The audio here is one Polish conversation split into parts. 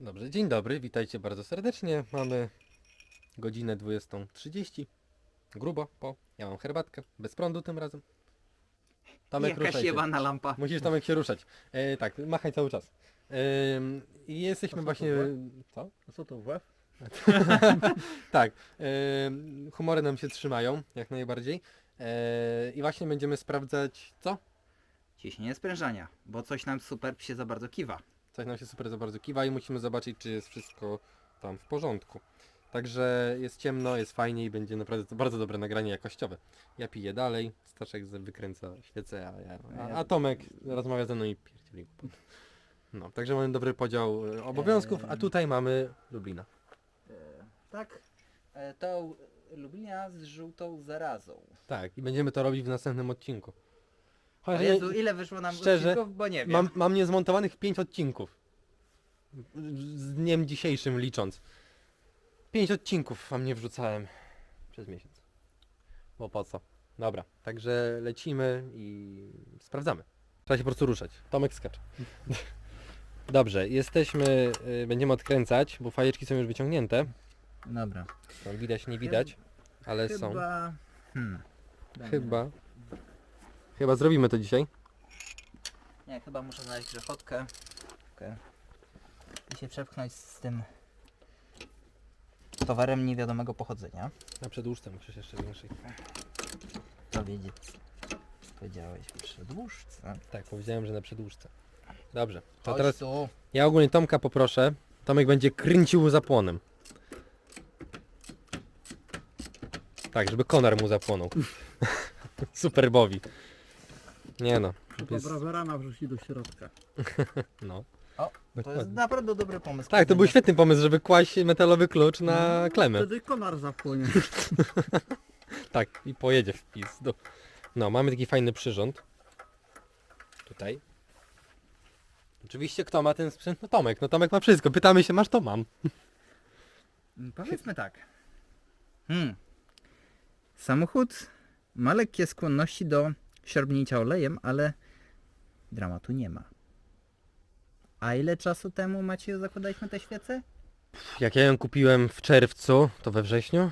Dobrze, dzień dobry, witajcie bardzo serdecznie. Mamy godzinę 20.30. Grubo po. Ja mam herbatkę, bez prądu tym razem. Tomek, Jakaś ruszaj się. jebana lampa. Musisz Tomek się ruszać. E, tak, machaj cały czas. Ym, I jesteśmy A co to właśnie... Co? A co to w łeb? tak, ym, humory nam się trzymają, jak najbardziej. E, I właśnie będziemy sprawdzać, co? Ciśnienie sprężania, bo coś nam super się za bardzo kiwa. Coś nam się super za bardzo kiwa i musimy zobaczyć, czy jest wszystko tam w porządku. Także jest ciemno, jest fajnie i będzie naprawdę to bardzo dobre nagranie jakościowe. Ja piję dalej, Staszek wykręca świecę, a, ja, a, a Tomek rozmawia ze mną i pierdzieli. No, także mamy dobry podział e, obowiązków, a tutaj mamy Lublina. tak? E, to Lublina z żółtą zarazą. Tak, i będziemy to robić w następnym odcinku. Chociaż Jezu, ile wyszło nam szczerze, odcinków, bo nie wiem. mam, mam niezmontowanych 5 odcinków. Z dniem dzisiejszym licząc. 5 odcinków wam nie wrzucałem przez miesiąc. Bo po co? Dobra, także lecimy i sprawdzamy. Trzeba się po prostu ruszać. Tomek skacz. Dobrze, jesteśmy, y, będziemy odkręcać, bo fajeczki są już wyciągnięte. Dobra. Są widać, nie widać, ale są. Chyba... Hmm. Chyba. Chyba zrobimy to dzisiaj. Nie, chyba muszę znaleźć grzechotkę. Okay. I się przepchnąć z tym towarem niewiadomego pochodzenia. Na przedłużce musisz jeszcze większej. To wiedzieć. Powiedziałeś przedłużce. Tak, powiedziałem, że na przedłużce. Dobrze. To Chodź teraz tu. ja ogólnie Tomka poproszę. Tomek będzie kręcił zapłonem. Tak, żeby konar mu zapłonął. Superbowi. Nie no. Jest, brawerana wrzucić do środka. no. O, to jest Dokładnie. naprawdę dobry pomysł. Tak, to był świetny pomysł, żeby kłaść metalowy klucz na klemę. Wtedy konar zapłonie. Tak, i pojedzie w pizdu. No, mamy taki fajny przyrząd. Tutaj. Oczywiście kto ma ten sprzęt? No Tomek, no Tomek ma wszystko. Pytamy się, masz to mam. Mm, Powiedzmy tak. Hmm. Samochód ma lekkie skłonności do siorbnięcia olejem, ale dramatu nie ma. A ile czasu temu macie zakładaliśmy te świece? Jak ja ją kupiłem w czerwcu, to we wrześniu?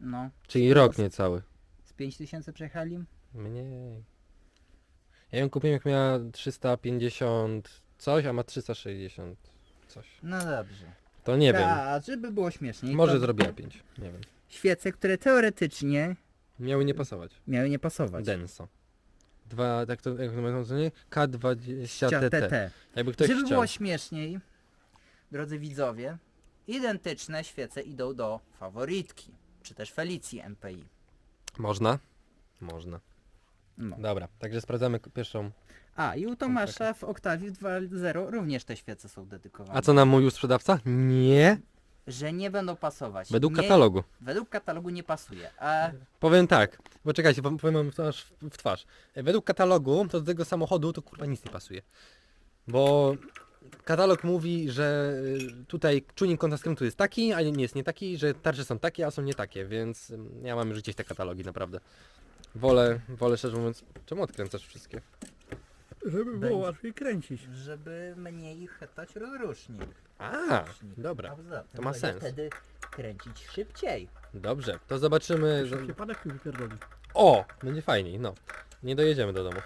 No, Czyli rok niecały. z 5000 przejechali? Mniej. Ja ją kupiłem jak miała 350 coś, a ma 360 coś. No dobrze. To nie wiem. A, żeby było śmieszniej. Może to zrobiła 5. Nie wiem. Świece, które teoretycznie Miały nie pasować. miały nie pasować. Denso. Dwa, tak to, jak to nie? K20TT. TT. Jakby ktoś Żeby chciał. było śmieszniej, drodzy widzowie, identyczne świece idą do faworytki, czy też Felicji MPI. Można? Można. No. Dobra, także sprawdzamy k- pierwszą. A, i u Tomasza w Octavii 2.0 również te świece są dedykowane. A co nam mówił sprzedawca? Nie. Że nie będą pasować. Według nie, katalogu. Według katalogu nie pasuje. A Powiem tak, bo czekajcie, powiem wam twarz w, w twarz. E, Według katalogu, to do tego samochodu to kurwa nic nie pasuje. Bo katalog mówi, że y, tutaj czujnik kąta skrętu jest taki, a nie jest nie taki, że tarcze są takie, a są nie takie, więc ym, ja mam już gdzieś te katalogi naprawdę. Wolę, wolę szczerze mówiąc, czemu odkręcasz wszystkie? Żeby było Będzie. łatwiej kręcić. żeby mniej chytać rozrusznik. A, dobra, A poza tym to ma będzie sens. wtedy kręcić szybciej. dobrze, to zobaczymy. Się padek nie wypierdoli. O, będzie fajniej, no. Nie dojedziemy do domu.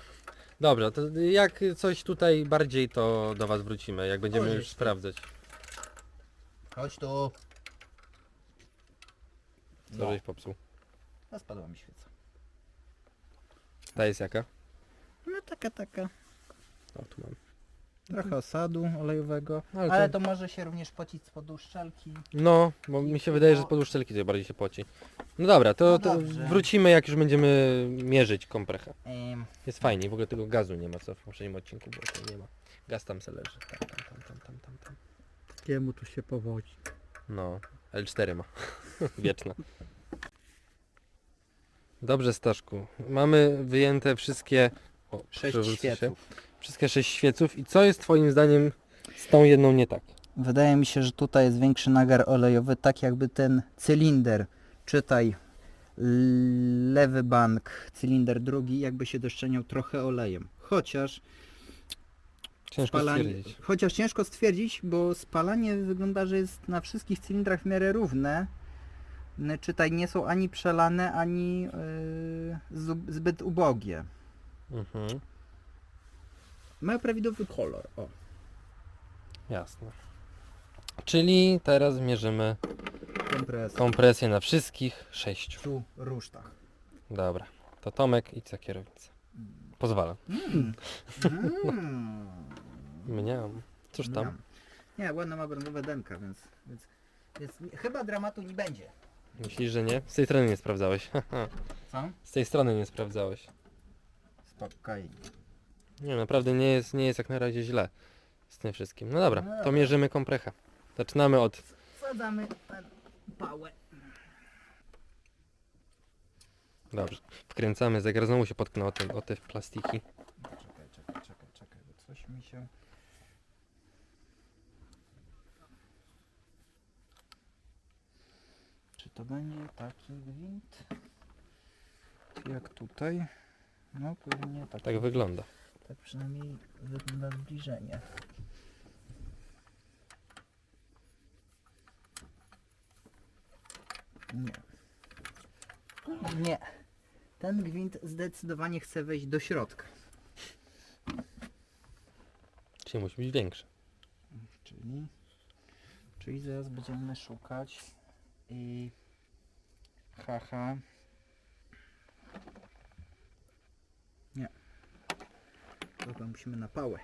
Dobrze, to jak coś tutaj bardziej, to do Was wrócimy, jak będziemy Chodź już tu. sprawdzać. Chodź tu. Co No, żeś popsuł. a spadła mi świeca. Ta jest jaka? No taka, taka. O, tu mam. Trochę osadu olejowego. No, Ale, ale to... może się również pocić spod uszczelki. No, bo mi się wydaje, że z poduszczelki to bardziej się poci. No dobra, to, No to dobrze. wrócimy jak już będziemy mierzyć komprechę. Ym, Jest fajnie, w ogóle tego gazu nie ma, co w poprzednim odcinku było, to nie ma. Gaz tam se leży. Tam, tam, tam, tam, tam, tam, tam. Takiemu to się powodzi. No, L4 ma. Wieczna. Dobrze, Staszku. Mamy wyjęte wszystkie... O, sześć przewrócę się. Wszystkie sześć świeców. I co jest Twoim zdaniem z tą jedną nie tak? Wydaje mi się, że tutaj jest większy nagar olejowy, tak jakby ten cylinder, czytaj lewy bank, cylinder drugi, jakby się doszczeniał trochę olejem. Chociaż Ciężko spalanie, stwierdzić. chociaż ciężko stwierdzić, bo spalanie wygląda, że jest na wszystkich cylindrach w miarę równe. N- Czytaj, nie są ani przelane, ani yy, zub- zbyt ubogie. Mhm. Mają prawidłowy kolor. O. Jasne. Czyli teraz mierzymy Kompresor. kompresję na wszystkich sześciu. Tu rusztach. Dobra. To Tomek idź za kierownicę. Pozwalam. Mm. Mm. Mniam. Cóż tam? Nie, ładna ma brązowe denka, więc, więc, więc nie- chyba dramatu nie będzie. Myślisz, że nie? Z tej strony nie sprawdzałeś. Co? Z tej strony nie sprawdzałeś. Spokojnie. Nie, naprawdę nie jest, nie jest jak na razie źle z tym wszystkim. No dobra, No to dobra. mierzymy komprechę. Zaczynamy od... Wsadzamy ten pałę. Dobrze. Wkręcamy zegar. Znowu się potknął o te, o te plastiki. Czekaj, czekaj, czekaj, czekaj, bo coś mi się... Czy to będzie taki gwint? Jak tutaj? No pewnie tak. Tak wygląda. Tak przynajmniej wygląda zbliżenie. Nie. Nie. Ten gwint zdecydowanie chce wejść do środka. Czyli musi być większy. Czyli, czyli zaraz będziemy szukać i haha. Nie. Dobra, musimy na pałę.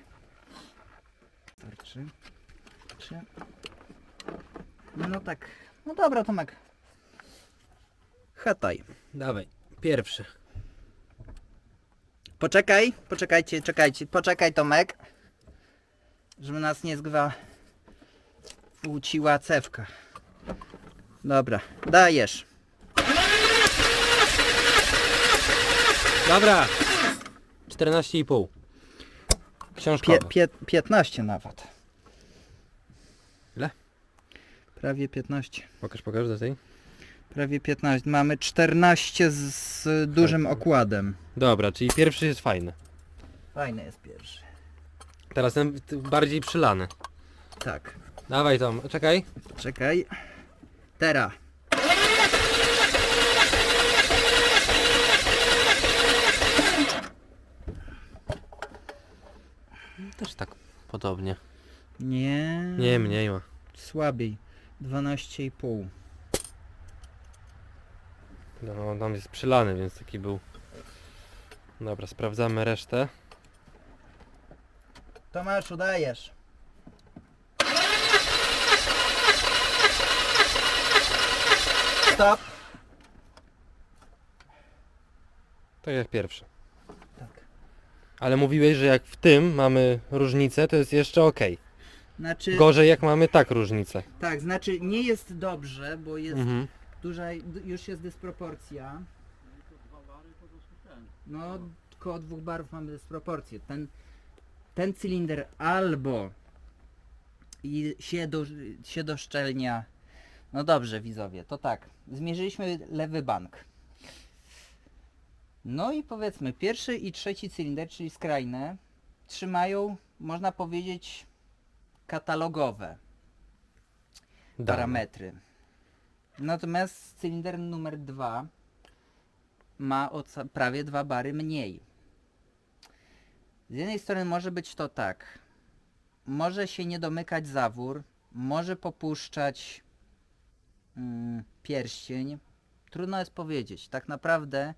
Starczy. Czy... No tak. No dobra, Tomek. Hataj. Dawaj. Pierwszy. Poczekaj, poczekajcie, czekajcie, poczekaj Tomek. Żeby nas nie zgwa... Uciła cewka. Dobra, dajesz. Dobra! 14,5. Książkowe. Pie, pie, 15 nawet. Ile? Prawie 15. Pokaż, pokaż do tej. Prawie 15. Mamy 14 z, z dużym okładem. Dobra, czyli pierwszy jest fajny. Fajny jest pierwszy. Teraz ten bardziej przylany. Tak. Dawaj Tom, czekaj. Czekaj. Teraz. Też tak podobnie. Nie. Nie, mniej ma. Słabiej. 12,5. No, tam jest przylany, więc taki był. Dobra, sprawdzamy resztę. Tomaszu, dajesz. Stop. Tak jak pierwszy. Ale mówiłeś, że jak w tym mamy różnicę, to jest jeszcze ok. Znaczy, Gorzej jak mamy tak różnicę. tak, znaczy nie jest dobrze, bo jest Mhm. duża, d- już jest dysproporcja. No, koło dwóch barów mamy dysproporcję. Ten, ten cylinder albo i się, do, się doszczelnia. No dobrze, widzowie, to tak. Zmierzyliśmy lewy bank. No i powiedzmy, pierwszy i trzeci cylinder, czyli skrajne, trzymają, można powiedzieć, katalogowe Dane. parametry. Natomiast cylinder numer 2 ma prawie dwa bary mniej. Z jednej strony może być to tak. Może się nie domykać zawór, może popuszczać mm, pierścień. Trudno jest powiedzieć. Tak naprawdę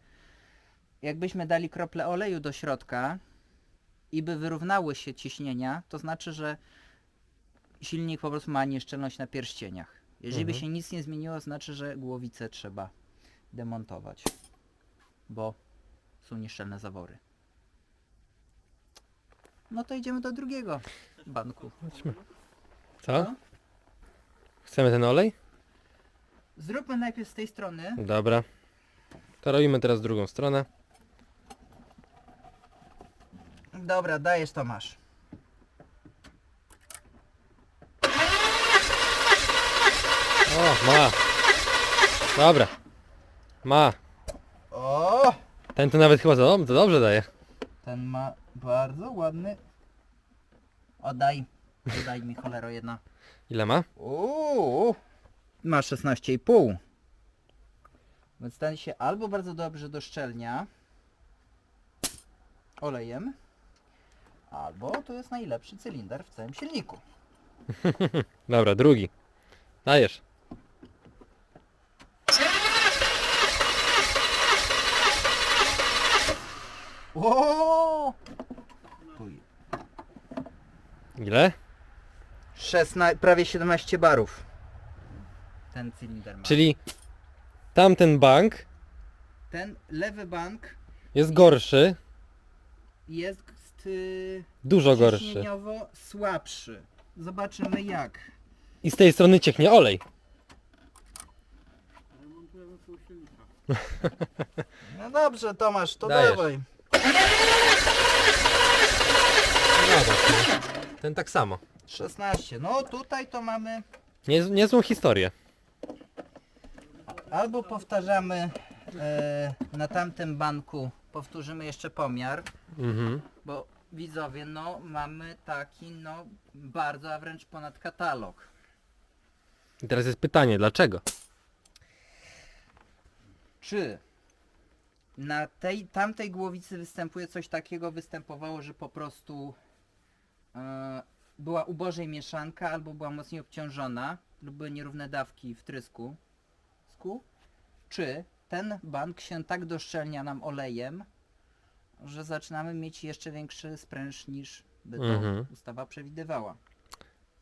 jakbyśmy dali krople oleju do środka i by wyrównały się ciśnienia, to znaczy, że silnik po prostu ma nieszczelność na pierścieniach. Jeżeli by Mhm. się nic nie zmieniło, znaczy, że głowicę trzeba demontować, bo są nieszczelne zawory. No to idziemy do drugiego banku. Chodźmy. Co? No. Chcemy ten olej? Zróbmy najpierw z tej strony. Dobra. To robimy teraz drugą stronę. Dobra, dajesz Tomasz. O, ma. Dobra. Ma. O! Ten to nawet chyba za, za dobrze daje. Ten ma bardzo ładny Oddaj. Oddaj mi cholero jedna. Ile ma? Uuu. Ma 16,5. Więc ten się albo bardzo dobrze doszczelnia olejem, albo to jest najlepszy cylinder w całym silniku. Dobra, drugi. Dajesz. O! Ile? 16, prawie 17 barów. Ten cylinder ma. Czyli tamten bank ten lewy bank jest gorszy, jest y, dużo gorszy. ciśnieniowo słabszy. Zobaczymy jak. I z tej strony cieknie olej. No dobrze Tomasz, to Dajesz. dawaj. Ten tak samo. 16. No tutaj to mamy Nie, niezłą historię. albo powtarzamy e, na tamtym banku, powtórzymy jeszcze pomiar, Mhm. bo widzowie, no mamy taki no bardzo, a wręcz ponad katalog. I teraz jest pytanie, dlaczego? Czy na tej tamtej głowicy występuje coś takiego, występowało, że po prostu e, była ubożej mieszanka albo była mocniej obciążona lub były nierówne dawki w trysku? Sku? Czy ten bank się tak doszczelnia nam olejem, że zaczynamy mieć jeszcze większy spręż niż by to Mhm. ustawa przewidywała?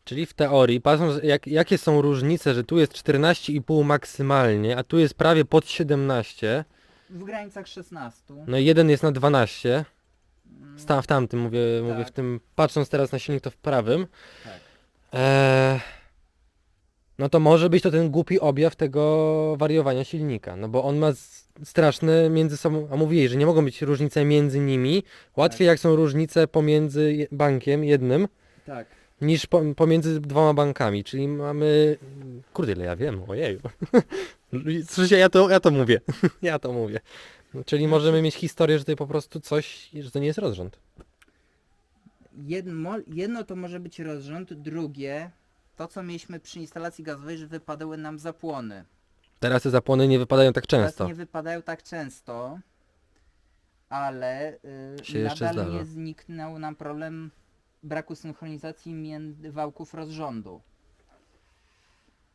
Czyli w teorii, patrząc jak, jakie są różnice, że tu jest 14,5 maksymalnie, a tu jest prawie pod 17, W granicach 16. no i jeden jest na 12, mm, sta, w tamtym mówię, mówię w Tak. tym, patrząc teraz na silnik to w prawym, Tak. Eee, no to może być to ten głupi objaw tego wariowania silnika, no bo on ma straszne między sobą, a mówiłeś, że nie mogą być różnice między nimi, łatwiej jak są różnice pomiędzy bankiem jednym, Tak. niż po, pomiędzy dwoma bankami, czyli mamy, kurde ile ja wiem, ojeju, Słyszycie, ja to, ja to mówię, ja to mówię, czyli możemy mieć historię, że to po prostu coś, że to nie jest rozrząd. Jedno, jedno to może być rozrząd, drugie to co mieliśmy przy instalacji gazowej, że wypadały nam zapłony. Teraz te zapłony nie wypadają tak często. Teraz nie wypadają tak często, ale Się y, jeszcze nadal zdarza. nie zniknął nam problem braku synchronizacji między wałków rozrządu.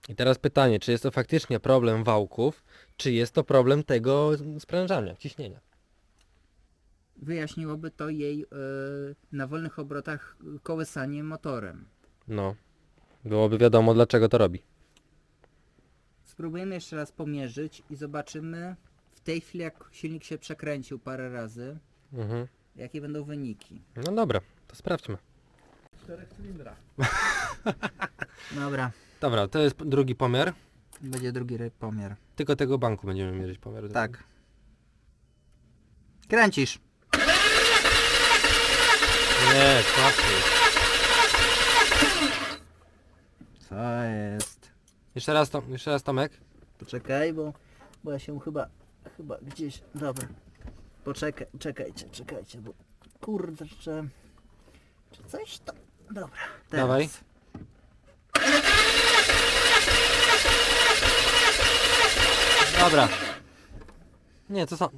I teraz pytanie, czy jest to faktycznie problem wałków, czy jest to problem tego sprężania, ciśnienia? Wyjaśniłoby to jej y, na wolnych obrotach kołysanie motorem. No, byłoby wiadomo dlaczego to robi. Spróbujemy jeszcze raz pomierzyć i zobaczymy w tej chwili jak silnik się przekręcił parę razy, Mhm. jakie będą wyniki. No dobra, to sprawdźmy. Czterech cylindra. Dobra, Dobra, to jest drugi pomiar. będzie drugi pomiar. Tylko tego banku będziemy mierzyć pomiar. Tak. Kręcisz. Nie, słabszy. Jest? Jeszcze raz, to, jeszcze raz Tomek. Poczekaj, bo, bo ja się chyba, chyba gdzieś, dobra. Poczekaj, czekajcie, czekajcie, bo kurde, czy, czy coś to... Dobra, teraz. Dawaj. Dobra. Nie, to są...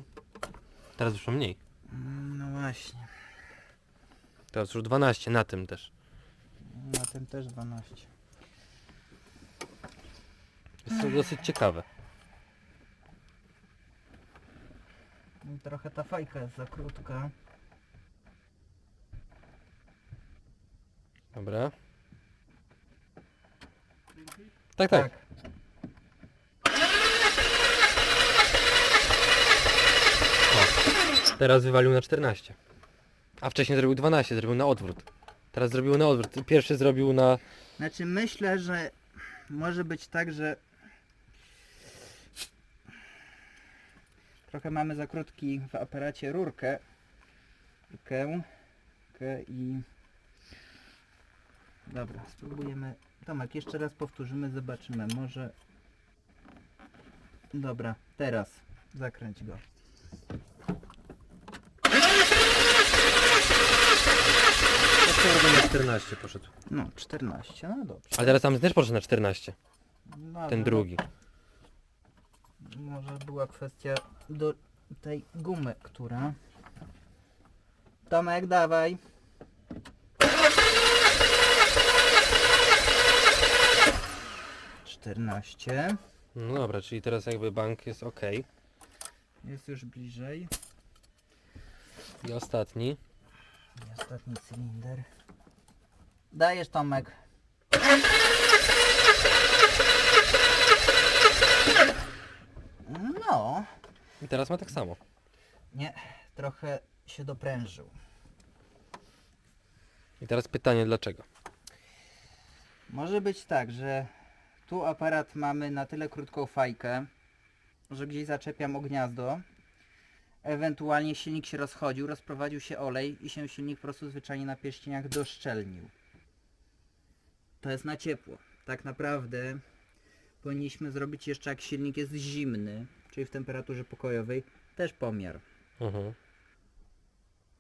Teraz już mniej. Mm, No właśnie, Teraz już 12 na tym też. na tym też 12. Jest to dosyć ciekawe. Mm, Trochę ta fajka jest za krótka. Dobra. Tak, tak. Teraz wywalił na 14. A wcześniej zrobił 12, zrobił na odwrót. Teraz zrobił na odwrót. Pierwszy zrobił na... Znaczy myślę, że może być tak, że trochę mamy za krótki w aparacie rurkę. Rurkę. rurkę i dobra, spróbujemy. Tomek, jeszcze raz powtórzymy, zobaczymy. Może dobra, teraz zakręć go. na 14 poszedł. No, 14, no dobrze. Ale teraz tam też poszedł na 14. No, Ten drugi. Może była kwestia do tej gumy, która... Tomek, dawaj. Czternaście. No dobra, czyli teraz jakby bank jest ok. Jest już bliżej. I ostatni. I ostatni cylinder. Dajesz Tomek. No, I teraz ma tak samo. nie, trochę się doprężył. I teraz pytanie dlaczego? Może być tak, że tu aparat mamy na tyle krótką fajkę, że gdzieś zaczepiam o gniazdo. Ewentualnie silnik się rozchodził, rozprowadził się olej i się silnik po prostu zwyczajnie na pierścieniach doszczelnił. To jest na ciepło. Tak naprawdę powinniśmy zrobić jeszcze jak silnik jest zimny, czyli w temperaturze pokojowej, też pomiar. Mhm.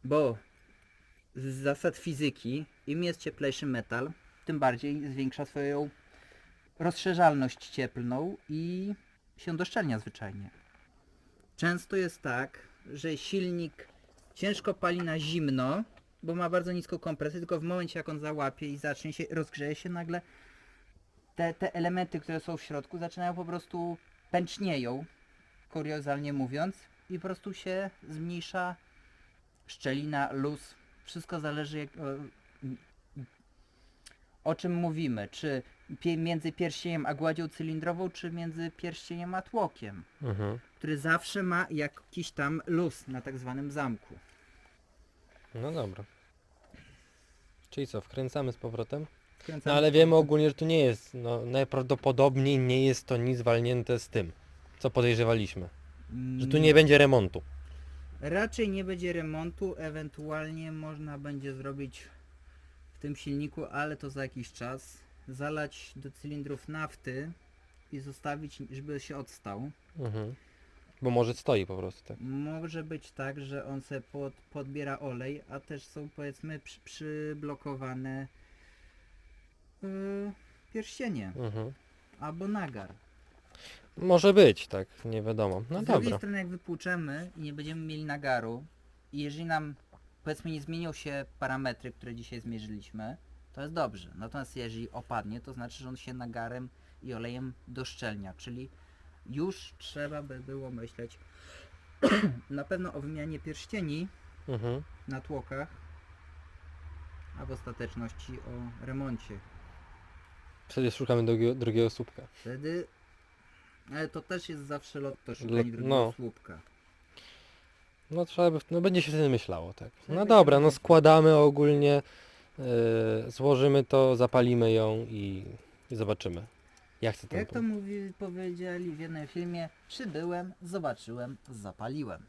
Bo z zasad fizyki, im jest cieplejszy metal, tym bardziej zwiększa swoją rozszerzalność cieplną i się doszczelnia zwyczajnie. Często jest tak, że silnik ciężko pali na zimno, bo ma bardzo niską kompresję, tylko w momencie jak on załapie i zacznie się, rozgrzeje się nagle, te, te elementy, które są w środku zaczynają po prostu pęcznieją, kuriozalnie mówiąc, i po prostu się zmniejsza szczelina, luz, wszystko zależy jak, o, czym mówimy, czy między pierścieniem a gładzią cylindrową, czy między pierścieniem a tłokiem, Mhm. który zawsze ma jakiś tam luz na tak zwanym zamku. No dobra. Czyli co, wkręcamy z powrotem? No Wkręcamy ale z wiemy ogólnie, że tu nie jest, no najprawdopodobniej nie jest to nic walnięte z tym, co podejrzewaliśmy. Że tu nie będzie remontu. Raczej nie będzie remontu, ewentualnie można będzie zrobić w tym silniku, ale to za jakiś czas, zalać do cylindrów nafty i zostawić, żeby się odstał. Mhm. Bo może stoi po prostu, tak? Może być tak, że on se pod, podbiera olej, a też są powiedzmy przy, przyblokowane yy, pierścienie Mhm. albo nagar. Może być, tak, nie wiadomo. No Z drugiej dobra. strony jak wypłuczemy i nie będziemy mieli nagaru i jeżeli nam powiedzmy nie zmienią się parametry, które dzisiaj zmierzyliśmy, to jest dobrze. Natomiast jeżeli opadnie, to znaczy, że on się nagarem i olejem doszczelnia, czyli już trzeba by było myśleć na pewno o wymianie pierścieni Mhm. na tłokach, a w ostateczności o remoncie. Wtedy szukamy drugiego, drugiego słupka. Wtedy, ale to też jest zawsze lot to Lot- szukanie drugiego no. słupka. No trzeba by, no będzie się wtedy myślało, tak. No dobra, no składamy ogólnie, yy, złożymy to, zapalimy ją i, i zobaczymy. Jak Jak to mówi, powiedzieli w jednym filmie, przybyłem, zobaczyłem, zapaliłem.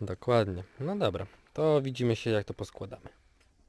Dokładnie. No dobra, to widzimy się jak to poskładamy.